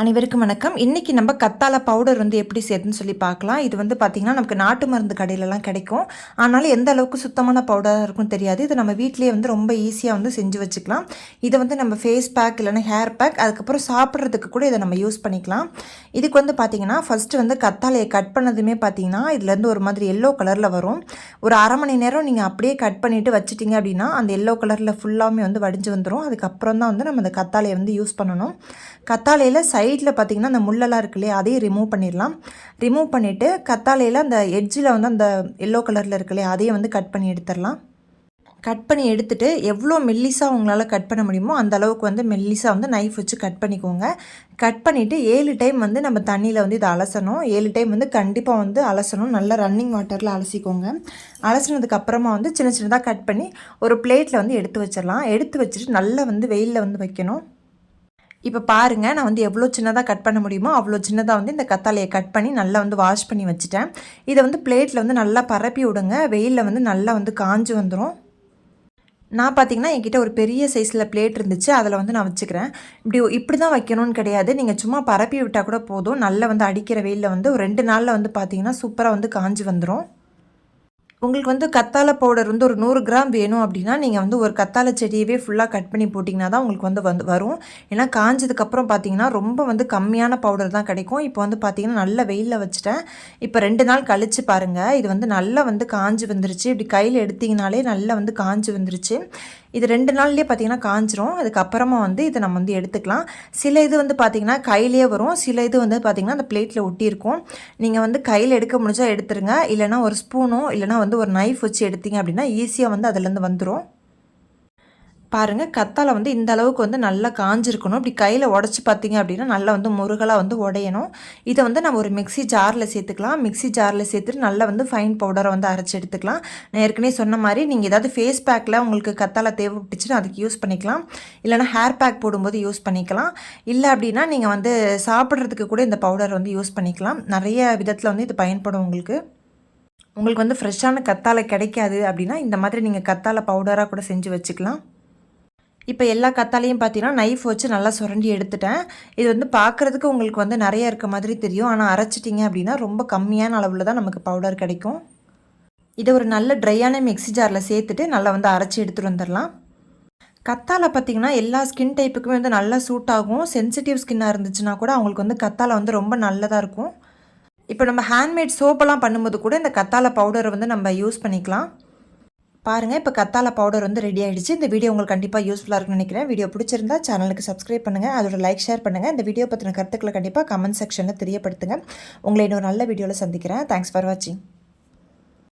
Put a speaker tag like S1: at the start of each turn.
S1: அனைவருக்கும் வணக்கம். இன்றைக்கி நம்ம கத்தாழை பவுடர் வந்து எப்படி சேர்த்துன்னு சொல்லி பார்க்கலாம். இது வந்து பார்த்திங்கன்னா நமக்கு நாட்டு மருந்து கடையிலலாம் கிடைக்கும். ஆனாலும் எந்த அளவுக்கு சுத்தமான பவுடராக இருக்கும் தெரியாது. இது நம்ம வீட்லேயே வந்து ரொம்ப ஈஸியாக வந்து செஞ்சு வச்சுக்கலாம். இதை வந்து நம்ம ஃபேஸ் பேக் இல்லைன்னா ஹேர் பேக் அதுக்கப்புறம் சாப்பிட்றதுக்கு கூட இதை நம்ம யூஸ் பண்ணிக்கலாம். இதுக்கு வந்து பார்த்திங்கன்னா ஃபஸ்ட்டு வந்து கத்தாழையை கட் பண்ணதுமே பார்த்திங்கன்னா இதுலேருந்து ஒரு மாதிரி எல்லோ கலரில் வரும். ஒரு அரை மணி நேரம் நீங்கள் அப்படியே கட் பண்ணிவிட்டு வச்சிட்டிங்க அப்படின்னா அந்த எல்லோ கலரில் ஃபுல்லாமே வந்து வடிஞ்சு வந்துடும் அதுக்கப்புறம் தான் வந்து நம்ம அந்த கத்தாழையை வந்து யூஸ் பண்ணணும். கத்தாழையில் சைடில் பார்த்திங்கன்னா அந்த முள்ளெல்லாம் இருக்கு இல்லையா அதையும் ரிமூவ் பண்ணிடலாம். ரிமூவ் பண்ணிவிட்டு கத்தாழையில் அந்த எட்ஜில் வந்து அந்த எல்லோ கலரில் இருக்கு இல்லையா அதையும் வந்து கட் பண்ணி எடுத்துடலாம். கட் பண்ணி எடுத்துகிட்டு எவ்வளோ மெல்லிஸாக உங்களால் கட் பண்ண முடியுமோ அந்த அளவுக்கு வந்து மெல்லிஸாக வந்து நைஃப் வச்சு கட் பண்ணிக்கோங்க. கட் பண்ணிவிட்டு ஏழு டைம் வந்து நம்ம தண்ணியில் வந்து இதை அலசணும். ஏழு டைம் வந்து கண்டிப்பாக வந்து அலசணும். நல்லா ரன்னிங் வாட்டரில் அலசிக்கோங்க. அலசினதுக்கப்புறமா வந்து சின்ன சின்னதாக கட் பண்ணி ஒரு பிளேட்டில் வந்து எடுத்து வச்சிடலாம். எடுத்து வச்சுட்டு நல்லா வந்து வெயிலில் வந்து வைக்கணும். இப்போ பாருங்கள் நான் வந்து எவ்வளோ சின்னதாக கட் பண்ண முடியுமோ அவ்வளோ சின்னதாக வந்து இந்த கத்தாழையை கட் பண்ணி நல்லா வந்து வாஷ் பண்ணி வச்சுட்டேன். இதை வந்து பிளேட்டில் வந்து நல்லா பரப்பி விடுங்க. வெயிலில் வந்து நல்லா வந்து காஞ்சு வந்துடும் நான் பார்த்தீங்கன்னா என்கிட்ட ஒரு பெரிய சைஸில் பிளேட் இருந்துச்சு. அதில் வந்து நான் வச்சுக்கிறேன். இப்படி இப்படி தான் வைக்கணும்னு கிடையாது. நீங்கள் சும்மா பரப்பி விட்டால் கூட போதும். நல்லா வந்து அடிக்கிற வெயிலில் வந்து ஒரு ரெண்டு நாளில் வந்து பார்த்தீங்கன்னா சூப்பராக வந்து காஞ்சு வந்துடும் உங்களுக்கு வந்து கத்தாழை பவுடர் வந்து ஒரு நூறு கிராம் வேணும் அப்படின்னா நீங்கள் வந்து ஒரு கத்தாழை செடியவே ஃபுல்லாக கட் பண்ணி போட்டிங்கன்னா தான் உங்களுக்கு வந்து வந்து வரும். ஏன்னா காஞ்சதுக்கப்புறம் பார்த்தீங்கன்னா ரொம்ப வந்து கம்மியான பவுடர் தான் கிடைக்கும். இப்போ வந்து பார்த்தீங்கன்னா நல்ல வெயிலில் வச்சுட்டேன். இப்போ ரெண்டு நாள் கழித்து பாருங்கள் இது வந்து நல்லா வந்து காஞ்சு வந்துருச்சு. இப்படி கையில் எடுத்திங்கனாலே நல்லா வந்து காஞ்சி வந்துருச்சு. இது ரெண்டு நாள்லேயே பார்த்தீங்கன்னா காஞ்சிரும். அதுக்கப்புறமா வந்து இதை நம்ம வந்து எடுத்துக்கலாம். சில இது வந்து பார்த்திங்கன்னா கையிலே வரும். சில இது வந்து பார்த்திங்கன்னா அந்த பிளேட்டில் ஒட்டியிருக்கும். நீங்கள் வந்து கையில் எடுக்க முடிஞ்சால் எடுத்துருங்க. இல்லைனா ஒரு ஸ்பூனோ இல்லைனா வந்து ஒரு நைஃப் வச்சு எடுத்தீங்க அப்படின்னா ஈஸியாக வந்து அதுலேருந்து வந்துடும் பாருங்கள் கத்தாழை வந்து இந்த அளவுக்கு வந்து நல்லா காஞ்சிருக்கணும். இப்படி கையில் உடச்சி பார்த்தீங்க அப்படின்னா நல்லா வந்து முருகலாக வந்து உடையணும். இதை வந்து நம்ம ஒரு மிக்சி ஜாரில் சேர்த்துக்கலாம். மிக்சி ஜாரில் சேர்த்துட்டு நல்லா வந்து ஃபைன் பவுடரை வந்து அரைச்சி எடுத்துக்கலாம். நான் ஏற்கனவே சொன்ன மாதிரி நீங்கள் ஏதாவது ஃபேஸ் பேக்கில் உங்களுக்கு கத்தாழை தேவைப்பட்டுச்சுன்னா அதுக்கு யூஸ் பண்ணிக்கலாம். இல்லைனா ஹேர் பேக் போடும்போது யூஸ் பண்ணிக்கலாம். இல்லை அப்படின்னா நீங்கள் வந்து சாப்பிட்றதுக்கு கூட இந்த பவுடர் வந்து யூஸ் பண்ணிக்கலாம். நிறைய விதத்தில் வந்து இது பயன்படும் உங்களுக்கு. உங்களுக்கு வந்து ஃப்ரெஷ்ஷான கத்தாழை கிடைக்காது அப்படின்னா இந்த மாதிரி நீங்கள் கத்தாழை பவுடராக கூட செஞ்சு வச்சுக்கலாம். இப்போ எல்லா கத்தாலையும் பார்த்தீங்கன்னா நைஃப் வச்சு நல்லா சுரண்டி எடுத்துட்டேன். இது வந்து பார்க்குறதுக்கு உங்களுக்கு வந்து நிறைய இருக்க மாதிரி தெரியும். ஆனால் அரைச்சிட்டிங்க அப்படின்னா ரொம்ப கம்மியான அளவில் தான் நமக்கு பவுடர் கிடைக்கும். இதை ஒரு நல்ல ட்ரையான மிக்சி ஜாரில் சேர்த்துட்டு நல்லா வந்து அரைச்சி எடுத்துகிட்டு வந்துடலாம். கத்தாலை பார்த்திங்கன்னா எல்லா ஸ்கின் டைப்புக்குமே வந்து நல்லா சூட் ஆகும். சென்சிட்டிவ் ஸ்கின்னாக இருந்துச்சுன்னா கூட அவங்களுக்கு வந்து கத்தாலை வந்து ரொம்ப நல்லதாக இருக்கும். இப்போ நம்ம ஹேண்ட்மேட் சோப்பெல்லாம் பண்ணும்போது கூட இந்த கத்தாலை பவுடரை வந்து நம்ம யூஸ் பண்ணிக்கலாம். பாருங்கள் இப்போ கத்தாழை பவுடர் வந்து ரெடி ஆகிடுச்சு இந்த வீடியோ உங்களுக்கு கண்டிப்பாக யூஸ்ஃபுல்லாக இருக்குன்னு நினைக்கிறேன். வீடியோ பிடிச்சிருந்தா சேனலுக்கு சப்ஸ்கிரைப் பண்ணுங்கள் அதோட லைக் ஷேர் பண்ணுங்கள் இந்த வீடியோ பற்றின கருத்துக்களை கண்டிப்பாக கமெண்ட் செக்ஷனில் தெரியப்படுத்துங்க. உங்களை இன்னொரு நல்ல வீடியோவில் சந்திக்கிறேன். தேங்க்ஸ் ஃபார் வாட்சிங்